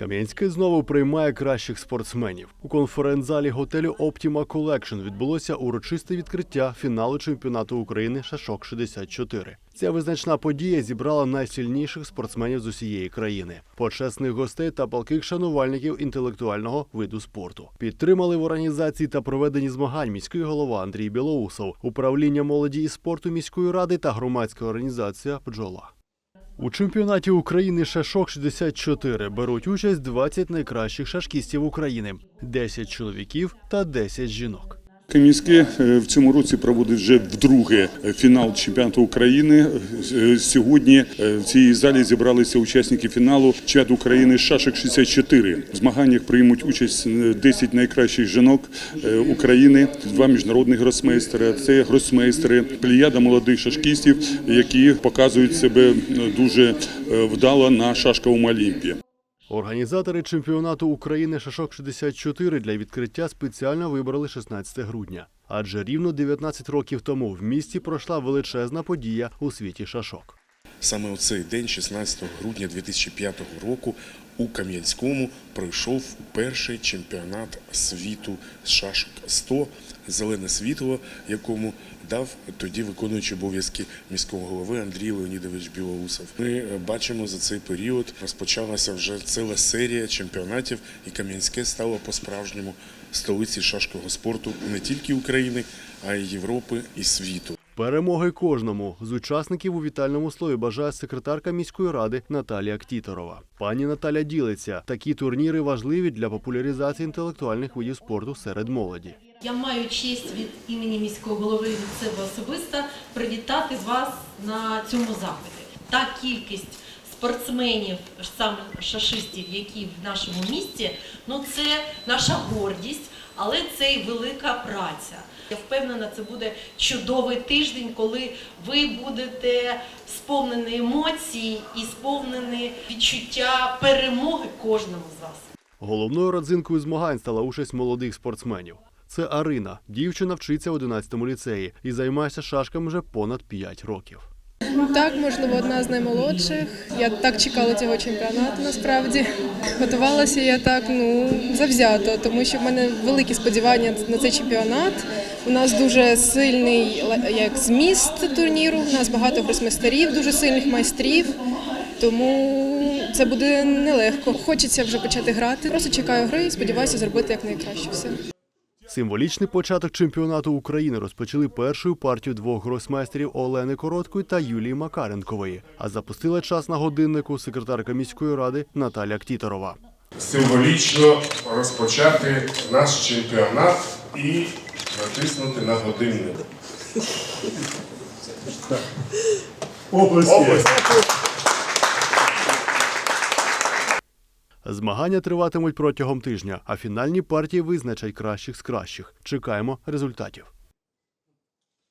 Кам'янський знову приймає кращих спортсменів. У конференц-залі готелю Optima Collection відбулося урочисте відкриття фіналу чемпіонату України Шашок 64. Ця визначна подія зібрала найсильніших спортсменів з усієї країни, почесних гостей та палких шанувальників інтелектуального виду спорту. Підтримали в організації та проведенні змагань міський голова Андрій Білоусов, управління молоді і спорту міської ради та громадська організація Бджола. У чемпіонаті України Шашок 64 беруть участь 20 найкращих шашкістів України, 10 чоловіків та 10 жінок. Кам'янське е, в цьому році проводить вже вдруге фінал чемпіонату України. Е, Сьогодні е, в цій залі зібралися учасники фіналу чемпіонату України Шашок 64. В змаганнях приймуть участь е, 10 найкращих жінок е, України, два міжнародних гросмейстери. Це гросмейстери, плеяда молодих шашкістів, які показують себе е, дуже е, вдало на шашковому олімпі. Організатори чемпіонату України Шашок 64 для відкриття спеціально вибрали 16 грудня. Адже рівно 19 років тому в місті пройшла величезна подія у світі шашок. Саме у цей день, 16 грудня 2005 року, у Кам'янському пройшов перший чемпіонат світу з шашок 100 зелене світло, якому дав тоді виконуючий обов'язки міського голови Андрій Леонідович Білоусов. Ми е, бачимо за цей період розпочалася вже ціла серія чемпіонатів, і Кам'янське стало по-справжньому столиці шашкового спорту не тільки України, а й Європи і світу. Перемоги кожному з учасників у вітальному слові бажає секретарка міської ради Наталія Ктіторова. Пані Наталя ділиться, такі турніри важливі для популяризації інтелектуальних видів спорту серед молоді. Я маю честь від імені міського голови від себе особисто привітати вас на цьому заході. Та кількість спортсменів, саме шашистів, які в нашому місті, ну це наша гордість, але це і велика праця. Я впевнена, це буде чудовий тиждень, коли ви будете сповнені емоцій і сповнені відчуття перемоги кожному з вас. Головною родзинкою змагань стала участь молодих спортсменів. Це Арина. Дівчина вчиться в 11-му ліцеї і займається шашками вже понад 5 років. Так, можливо, одна з наймолодших. Я так чекала цього чемпіонату насправді. Готувалася я так ну завзято, тому що в мене великі сподівання на цей чемпіонат. У нас дуже сильний як зміст турніру. У нас багато гросмейстерів, дуже сильних майстрів. Тому це буде нелегко. Хочеться вже почати грати. Просто чекаю гри і сподіваюся зробити якнайкраще все. Символічний початок чемпіонату України розпочали першою партію двох гросмейстерів Олени Короткої та Юлії Макаренкової. А запустила час на годиннику секретарка міської ради Наталя Ктіторова. символічно розпочати наш чемпіонат і натиснути на годинник. Область. Змагання триватимуть протягом тижня, а фінальні партії визначать кращих з кращих. Чекаємо результатів.